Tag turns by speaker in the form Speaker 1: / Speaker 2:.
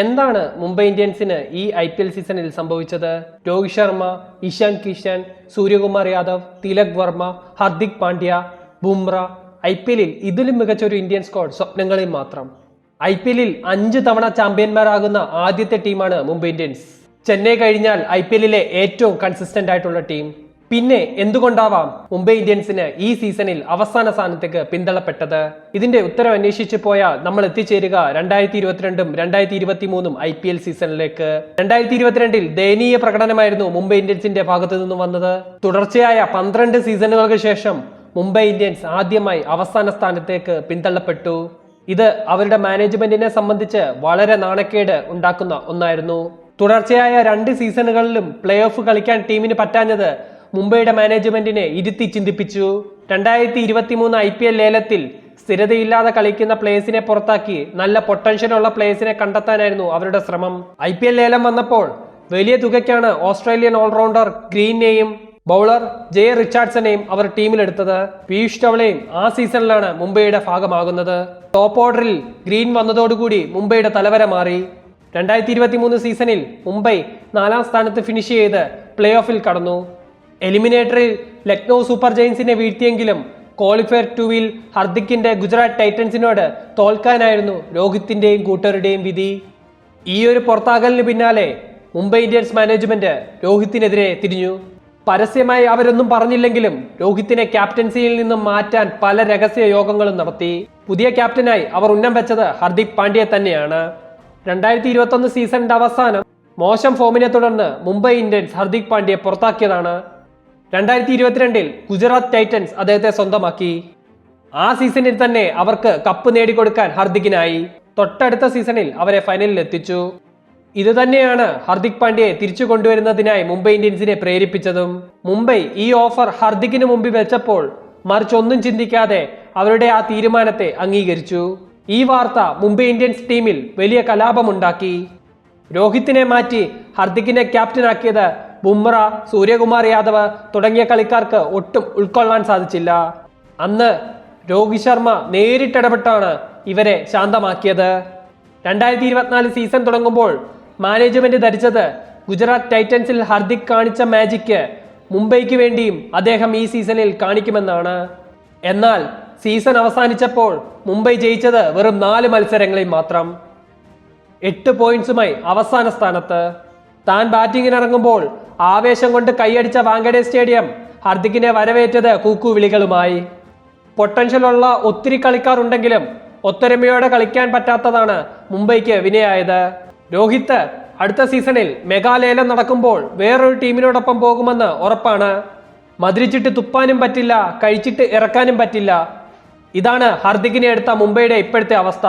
Speaker 1: എന്താണ് മുംബൈ ഇന്ത്യൻസിന് ഈ I P L സീസണിൽ സംഭവിച്ചത്? രോഹിത് ശർമ്മ ഇഷാൻ കിഷൻ സൂര്യകുമാർ യാദവ് തിലക് വർമ്മ ഹർദിക് പാണ്ഡ്യ ബുംറ. ഐ പി എല്ലിൽ ഇതിലും മികച്ച ഒരു ഇന്ത്യൻ സ്ക്വാഡ് സ്വപ്നങ്ങളിൽ മാത്രം. ഐ പി എല്ലിൽ അഞ്ച് തവണ ചാമ്പ്യന്മാരാകുന്ന ആദ്യത്തെ ടീമാണ് മുംബൈ ഇന്ത്യൻസ്. ചെന്നൈ കഴിഞ്ഞാൽ ഐ പി എല്ലിലെ ഏറ്റവും കൺസിസ്റ്റന്റ് ആയിട്ടുള്ള ടീം. പിന്നെ എന്തുകൊണ്ടാവാം മുംബൈ ഇന്ത്യൻസിന് ഈ സീസണിൽ അവസാന സ്ഥാനത്തേക്ക് പിന്തള്ളപ്പെട്ടത്? ഇതിന്റെ ഉത്തരം അന്വേഷിച്ചു പോയാൽ നമ്മൾ എത്തിച്ചേരുക രണ്ടായിരത്തി ഇരുപത്തിരണ്ടും രണ്ടായിരത്തി ഇരുപത്തി മൂന്നും ഐ പി എൽ സീസണിലേക്ക്. രണ്ടായിരത്തി ഇരുപത്തിരണ്ടിൽ ദയനീയ പ്രകടനമായിരുന്നു മുംബൈ ഇന്ത്യൻസിന്റെ ഭാഗത്തു നിന്നും വന്നത്. തുടർച്ചയായ പന്ത്രണ്ട് സീസണുകൾക്ക് ശേഷം മുംബൈ ഇന്ത്യൻസ് ആദ്യമായി അവസാന സ്ഥാനത്തേക്ക് പിന്തള്ളപ്പെട്ടു. ഇത് അവരുടെ മാനേജ്മെന്റിനെ സംബന്ധിച്ച് വളരെ നാണക്കേട് ഉണ്ടാക്കുന്ന ഒന്നായിരുന്നു. തുടർച്ചയായ രണ്ട് സീസണുകളിലും പ്ലേ ഓഫ് കളിക്കാൻ ടീമിന് പറ്റാഞ്ഞത് മുംബൈയുടെ മാനേജ്മെന്റിനെ ഇരുത്തി ചിന്തിപ്പിച്ചു. രണ്ടായിരത്തി ഇരുപത്തി മൂന്ന് ഐ പി എൽ ലേലത്തിൽ സ്ഥിരതയില്ലാതെ കളിക്കുന്ന പ്ലേസിനെ പുറത്താക്കി നല്ല പൊട്ടൻഷ്യലുള്ള പ്ലേസിനെ കണ്ടെത്താനായിരുന്നു അവരുടെ ശ്രമം. ഐ പി എൽ ലേലം വന്നപ്പോൾ വലിയ തുകയ്ക്കാണ് ഓസ്ട്രേലിയൻ ഓൾറൗണ്ടർ ഗ്രീനെയും ബൗളർ ജെ റിച്ചാർഡ്സനെയും അവർ ടീമിലെടുത്തത്. പീയൂഷ് ചവളയും ആ സീസണിലാണ് മുംബൈയുടെ ഭാഗമാകുന്നത്. ടോപ്പ് ഓർഡറിൽ ഗ്രീൻ വന്നതോടുകൂടി മുംബൈയുടെ തലവര മാറി. രണ്ടായിരത്തി ഇരുപത്തി മൂന്ന് സീസണിൽ മുംബൈ നാലാം സ്ഥാനത്ത് ഫിനിഷ് ചെയ്ത് പ്ലേ ഓഫിൽ കടന്നു. എലിമിനേറ്ററിൽ ലക്നൗ സൂപ്പർ ജയൻസിനെ വീഴ്ത്തിയെങ്കിലും ക്വാളിഫയർ ടുവിൽ ഹർദിക്കിന്റെ ഗുജറാത്ത് ടൈറ്റൻസിനോട് തോൽക്കാനായിരുന്നു രോഹിത്തിന്റെയും കൂട്ടരുടെയും വിധി. ഈ ഒരു പുറത്താകലിന് പിന്നാലെ മുംബൈ ഇന്ത്യൻസ് മാനേജ്മെന്റ് രോഹിത്തിനെതിരെ തിരിഞ്ഞു. പരസ്യമായി അവരൊന്നും പറഞ്ഞില്ലെങ്കിലും രോഹിത്തിനെ ക്യാപ്റ്റൻസിയിൽ നിന്നും മാറ്റാൻ പല രഹസ്യ യോഗങ്ങളും നടത്തി. പുതിയ ക്യാപ്റ്റനായി അവർ ഉന്നം വെച്ചത് ഹർദിക് പാണ്ഡ്യ തന്നെയാണ്. രണ്ടായിരത്തി ഇരുപത്തൊന്ന് സീസണിന്റെ അവസാനം മോശം ഫോമിനെ തുടർന്ന് മുംബൈ ഇന്ത്യൻസ് ഹർദിക് പാണ്ഡ്യയെ പുറത്താക്കിയതാണ്. രണ്ടായിരത്തി ഇരുപത്തിരണ്ടിൽ ഗുജറാത്ത് ടൈറ്റൻസ് അദ്ദേഹത്തെ സ്വന്തമാക്കി. ആ സീസണിൽ തന്നെ അവർക്ക് കപ്പ് നേടിക്കൊടുക്കാൻ ഹർദിക്കിനായി തൊട്ടടുത്ത സീസണിൽ അവരെ ഫൈനലിൽ എത്തിച്ചു. ഇതുതന്നെയാണ് ഹർദിക് പാണ്ഡ്യയെ തിരിച്ചു കൊണ്ടുവരുന്നതിനായി മുംബൈ ഇന്ത്യൻസിനെ പ്രേരിപ്പിച്ചതും. മുംബൈ ഈ ഓഫർ ഹർദിക്കിന് മുമ്പിൽ വെച്ചപ്പോൾ മറിച്ച് ഒന്നും ചിന്തിക്കാതെ അവരുടെ ആ തീരുമാനത്തെ അംഗീകരിച്ചു. ഈ വാർത്ത മുംബൈ ഇന്ത്യൻസ് ടീമിൽ വലിയ കലാപമുണ്ടാക്കി. രോഹിത്തിനെ മാറ്റി ഹർദിക്കിനെ ക്യാപ്റ്റനാക്കിയത് ബുംറ സൂര്യകുമാർ യാദവ് തുടങ്ങിയ കളിക്കാർക്ക് ഒട്ടും ഉൾക്കൊള്ളാൻ സാധിച്ചില്ല. അന്ന് രോഹിത് ശർമ്മ നേരിട്ടിടപെട്ടാണ് ഇവരെ ശാന്തമാക്കിയത്. രണ്ടായിരത്തി ഇരുപത്തിനാല് സീസൺ തുടങ്ങുമ്പോൾ മാനേജ്മെന്റ് ധരിച്ചത് ഗുജറാത്ത് ടൈറ്റൻസിൽ ഹർദിക് കാണിച്ച മാജിക്ക് മുംബൈക്ക് വേണ്ടിയും അദ്ദേഹം ഈ സീസണിൽ കാണിക്കുമെന്നാണ്. എന്നാൽ സീസൺ അവസാനിച്ചപ്പോൾ മുംബൈ ജയിച്ചത് വെറും നാല് മത്സരങ്ങളിൽ മാത്രം. എട്ട് പോയിന്റ്സുമായി അവസാന സ്ഥാനത്ത്. താൻ ബാറ്റിംഗിന് ഇറങ്ങുമ്പോൾ ആവേശം കൊണ്ട് കൈയടിച്ച വാങ്കഡെ സ്റ്റേഡിയം ഹർദിക്കിനെ വരവേറ്റത് കൂക്കു വിളികളുമായി. പൊട്ടൻഷ്യലുള്ള ഒത്തിരി കളിക്കാർ ഉണ്ടെങ്കിലും ഒത്തൊരുമയോടെ കളിക്കാൻ പറ്റാത്തതാണ് മുംബൈക്ക് വിനയായത്. രോഹിത്ത് അടുത്ത സീസണിൽ മെഗാലേലം നടക്കുമ്പോൾ വേറൊരു ടീമിനോടൊപ്പം പോകുമെന്ന് ഉറപ്പാണ്. മതിരിച്ചിട്ട് തുപ്പാനും പറ്റില്ല കഴിച്ചിട്ട് ഇറക്കാനും പറ്റില്ല. ഇതാണ് ഹർദിക്കിനെ എടുത്ത മുംബൈയുടെ ഇപ്പോഴത്തെ അവസ്ഥ.